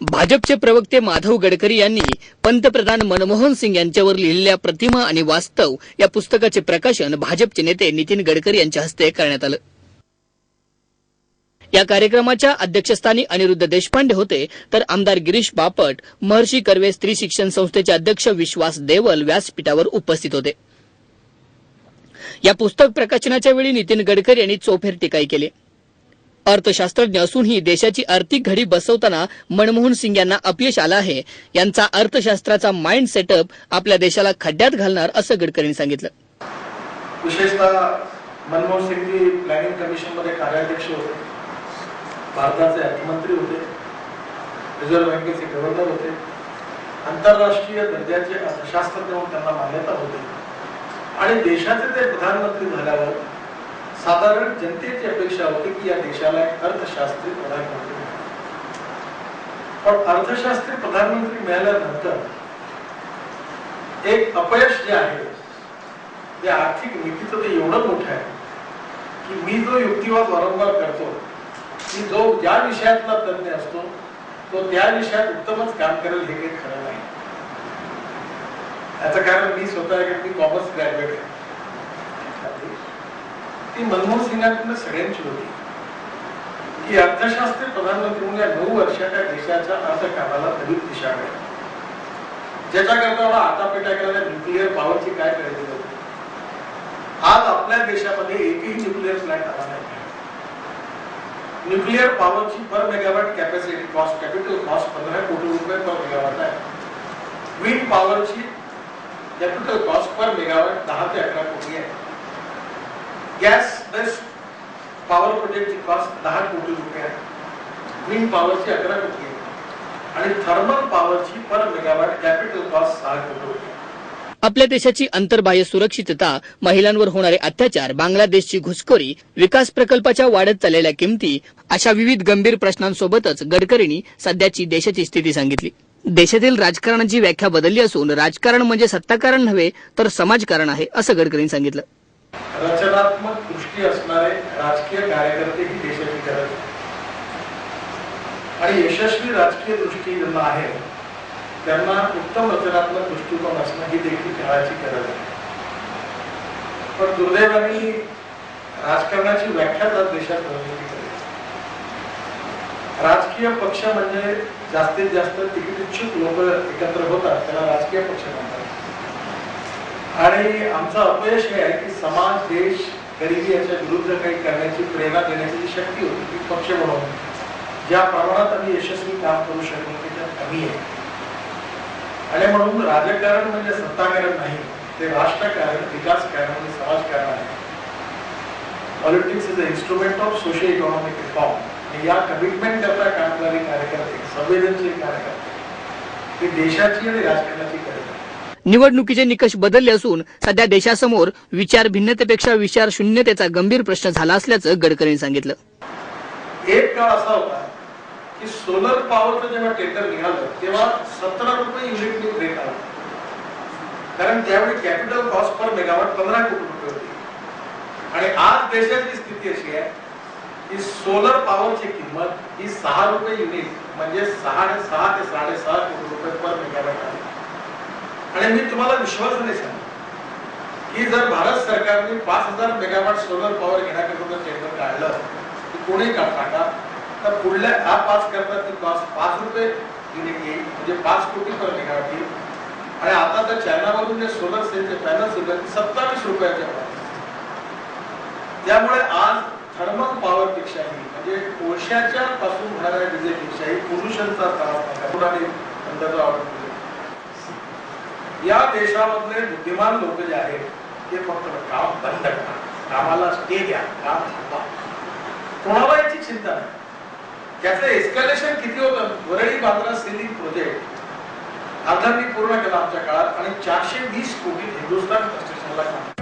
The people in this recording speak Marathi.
भाजपचे प्रवक्ते माधव गडकरी यांनी पंतप्रधान मनमोहन सिंग यांच्यावर लिहिलेल्या प्रतिमा आणि वास्तव या पुस्तकाचे प्रकाशन भाजपचे नेते नितीन गडकरी यांच्या हस्ते करण्यात आलं. या कार्यक्रमाच्या अध्यक्षस्थानी अनिरुद्ध देशपांडे होते तर आमदार गिरीश बापट महर्षी कर्वे स्त्री शिक्षण संस्थेचे अध्यक्ष विश्वास देवल व्यासपीठावर उपस्थित होते. या पुस्तक प्रकाशनाच्या वेळी नितीन गडकरी यांनी चोफेर टीकाही केली. अर्थशास्त्रज्ञ असूनही देशाची आर्थिक घडी बसवताना मनमोहन सिंग यांना अपयश आलं आहे. यांचा अर्थशास्त्राचा माइंड सेटअप आपल्या देशाला खड्ड्यात घालणार असं गडकरींनी सांगितलं. विशेषतः मनमोहन सिंगजी प्लॅनिंग कमिशनमध्ये कार्याध्यक्ष होते. भारताचे अर्थमंत्री होते. रिझर्व्ह बँकेचे गव्हर्नर होते. आंतरराष्ट्रीय दर्जाचे अर्थशास्त्रज्ञ म्हणून त्यांना मान्यता होती. आणि देशाचे ते प्रधानमंत्री झाल्यावर साधारण जनतेची अपेक्षा होती की या देशाला एक अर्थशास्त्री प्रधानमंत्री पण अर्थशास्त्री प्रधानमंत्री मिळाल्यानंतर एक अपयश जे आहे ते आर्थिक नीतीचं ते एवढं मोठं आहे की मी जो युक्तिवाद वारंवार करतो की जो ज्या विषयातला तज्ञ असतो तो त्या विषयात उत्तमच काम करेल हे काही खरं नाही. याचं कारण मी स्वतः मी कॉमर्स ग्रॅज्युएट आहे. ती मनमोहन सिंगांकडून सगळ्यांची होती. की अर्थशास्त्री प्रधानमंत्री म्हणून या नऊ वर्षाच्या देशाच्या अर्थकारणाला अधिक दिशा मिळेल. ज्याच्याकरता एवढा आटापेटा केलेल्या न्यूक्लिअर पॉवरची काय करायची होती? आज आपल्या देशामध्ये एकही न्यूक्लिअर प्लॅन्ट आला नाही. न्यूक्लिअर पॉवरची per megawatt capacity cost capital cost पंधरा कोटी रुपये पर मेगावॅट आहे. विंड पॉवरची कॅपिटल कॉस्ट पर मेगावॅट दहा ते अकरा कोटी आहे. गॅस बेस्ड पॉवर प्रोजेक्टची कॉस्ट दहा कोटी रुपये आहे. विंड पॉवरची अकरा कोटी आहे. आणि थर्मल पॉवरची पर मेगावॅट कॅपिटल कॉस्ट सहा कोटी रुपये आपल्या देशाची अंतर्बाह्य सुरक्षितता महिलांवर होणारे अत्याचार बांगलादेशची घुसखोरी विकास प्रकल्पाच्या वाढत चाललेल्या किमती अशा विविध गंभीर प्रश्नांसोबतच गडकरींनी सध्याची देशाची स्थिती सांगितली. देशातील राजकारणाची व्याख्या बदलली असून राजकारण म्हणजे सत्ताकारण नव्हे तर समाजकारण आहे असं गडकरींनी सांगितलं. रचनात्मक दृष्टी असणारे राजकीय कार्यकर्ते ही देशाची गरज आहे. आणि यशस्वी राजकीय दृष्टी ज्यांना आहे त्यांना उत्तम रचनात्मक दृष्टिकोन असणं ही देखील काळाची गरज आहे. पण दुर्दैवाने राजकारणाची व्याख्या आज देशात बदलली राजकीय पक्ष म्हणजे जास्तीत जास्त तिकीट इच्छुक लोक एकत्र होतात त्याला राजकीय पक्ष म्हणतात. आणि आमचं अपयश हे आहे की समाज देश गरिबी याच्या विरुद्ध काही करण्याची प्रेरणा देण्याची जी शक्ती होती ती पक्ष म्हणून ज्या प्रमाणात आम्ही यशस्वी काम करू शकलो त्याच्यात कमी आहे. आणि म्हणून राजकारण म्हणजे सत्ताकारण नाही ते राष्ट्रकारण विकासकारण आणि समाजकारण आहे. Politics is a instrument of social economic reform आणि या कमिटमेंट करता काम करणारे कार्यकर्ते संवेदनशील कार्यकर्ते हे देशाची आणि राजकारणाची गरज आहे निवडणुकीचे निकष बदलले असून सध्या देशासमोर विचार भिन्नतेपेक्षा विचार शून्यतेचा गंभीर प्रश्न झाला असल्याचं गडकरींनी सांगितलं. एक काळ असा होता की सोलर पॉवरचं जेव्हा टेंडर निघालं तेव्हा सतरा रुपये युनिटनी रेट आला. कारण त्यावेळी कॅपिटल कॉस्ट पर मेगावॉट पंधरा कोटी रुपये होती. आणि आज देशाची स्थिती अशी आहे की सोलर पॉवरची किंमत ही सहा रुपये युनिट म्हणजे सहा सहा ते साडेसहा कोटी रुपये पर मेगावॉट आहे आणि मी तुम्हाला विश्वासाने सांगतो. की जर भारत सरकारने पाच हजार मेगावॅट सोलर पॉवर घेण्याकरता टेंडर काढलं ते कोणी का? टाका तर पुढल्या हा पाच करता ती पाच पाच रुपये युनिट येईल म्हणजे पाच कोटी पर मेगावॅट येईल. आणि आता तर चायनामधून जे सोलर सेलचे पॅनल्स सुद्धा सत्तावीस रुपयाचे त्यामुळे आज थर्मल पॉवर पेक्षाही म्हणजे कोळशाच्या पासून होणाऱ्या विजेपेक्षाही पोल्युशनचा त्रास नका आवडतो या देशामधले बुद्धिमान लोक जे आहेत ते फक्त काम बंद करा कामाला स्टे द्या काम थांबवा. कोणाला याची चिंता नाही. त्याचं एस्कलेशन किती होतं? Worli Bandra sea link project अर्थांनी पूर्ण केला आमच्या काळात आणि चारशे वीस कोटी हिंदुस्थान कन्स्ट्रक्शनला काम